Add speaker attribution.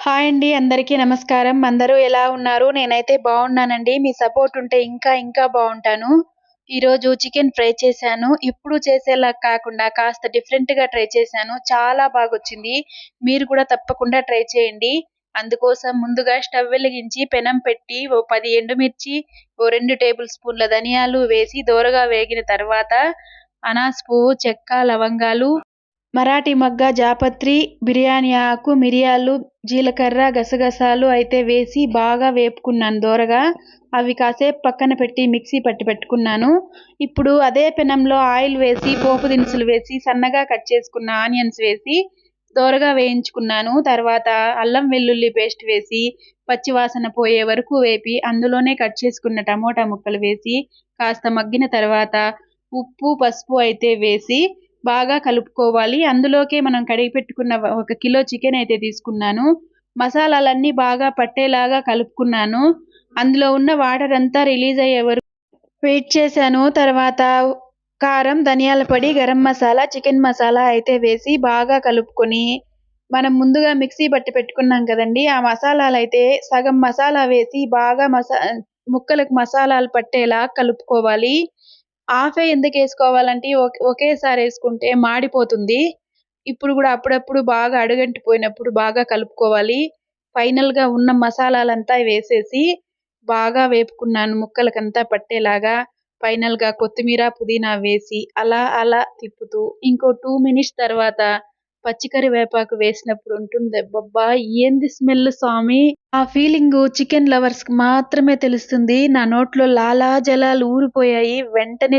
Speaker 1: Hi అండి అందరికీ నమస్కారం. అందరూ ఎలా ఉన్నారు? నేనైతే బాగున్నానండి. మీ సపోర్ట్ ఉంటే ఇంకా ఇంకా బాగుంటాను. ఈరోజు చికెన్ ఫ్రై చేశాను. ఇప్పుడు చేసేలా కాకుండా కాస్త డిఫరెంట్గా ట్రై చేశాను. చాలా బాగా వచ్చింది మీరు కూడా తప్పకుండా ట్రై చేయండి. అందుకోసం ముందుగా స్టవ్ వెలిగించి పెనం పెట్టి ఓ పది ఎండుమిర్చి ఓ రెండు టేబుల్ స్పూన్ల ధనియాలు వేసి దోరగా వేగిన తర్వాత అనాస్ పువ్వు చెక్క లవంగాలు మరాఠీ మగ్గ జాపత్రి బిర్యానీ ఆకు మిరియాలు జీలకర్ర గసగసాలు అయితే వేసి బాగా వేపుకున్నాను దోరగా. అవి కాసేపు పక్కన పెట్టి మిక్సీ పట్టి పెట్టుకున్నాను. ఇప్పుడు అదే పెనంలో ఆయిల్ వేసి పోపు దినుసులు వేసి సన్నగా కట్ చేసుకున్న ఆనియన్స్ వేసి దోరగా వేయించుకున్నాను. తర్వాత అల్లం వెల్లుల్లి పేస్ట్ వేసి పచ్చివాసన పోయే వరకు వేపి అందులోనే కట్ చేసుకున్న టమోటా ముక్కలు వేసి కాస్త మగ్గిన తర్వాత ఉప్పు పసుపు అయితే వేసి బాగా కలుపుకోవాలి. అందులోకే మనం కడిగి పెట్టుకున్న ఒక కిలో చికెన్ అయితే తీసుకున్నాను. మసాలాలన్నీ బాగా పట్టేలాగా కలుపుకున్నాను. అందులో ఉన్న వాటర్ అంతా రిలీజ్ అయ్యే వరకు వెయిట్ చేశాను. తర్వాత కారం ధనియాల పొడి గరం మసాలా చికెన్ మసాలా అయితే వేసి బాగా కలుపుకొని మనం ముందుగా మిక్సీ పట్టి పెట్టుకున్నాం కదండి. ఆ మసాలాలు అయితే సగం మసాలా వేసి బాగా మసా ముక్కలకు మసాలాలు పట్టేలా కలుపుకోవాలి. ఆఫే ఎందుకు వేసుకోవాలంటే ఒకేసారి వేసుకుంటే మాడిపోతుంది. ఇప్పుడు కూడా అప్పుడప్పుడు బాగా అడుగంటిపోయినప్పుడు బాగా కలుపుకోవాలి. ఫైనల్గా ఉన్న మసాలాలంతా వేసేసి బాగా వేపుకున్నాను ముక్కలకంతా పట్టేలాగా. ఫైనల్గా కొత్తిమీర పుదీనా వేసి అలా అలా తిప్పుతూ ఇంకో టూ మినిట్స్ తర్వాత పచ్చికరివేపాకు వేసినప్పుడు ఉంటుంది. అబ్బబ్బా ఏంది స్మెల్ స్వామి? ఆ ఫీలింగ్ చికెన్ లవర్స్కి మాత్రమే తెలుస్తుంది. నా నోట్లో లాలా జలాలు ఊరిపోయాయి. వెంటనే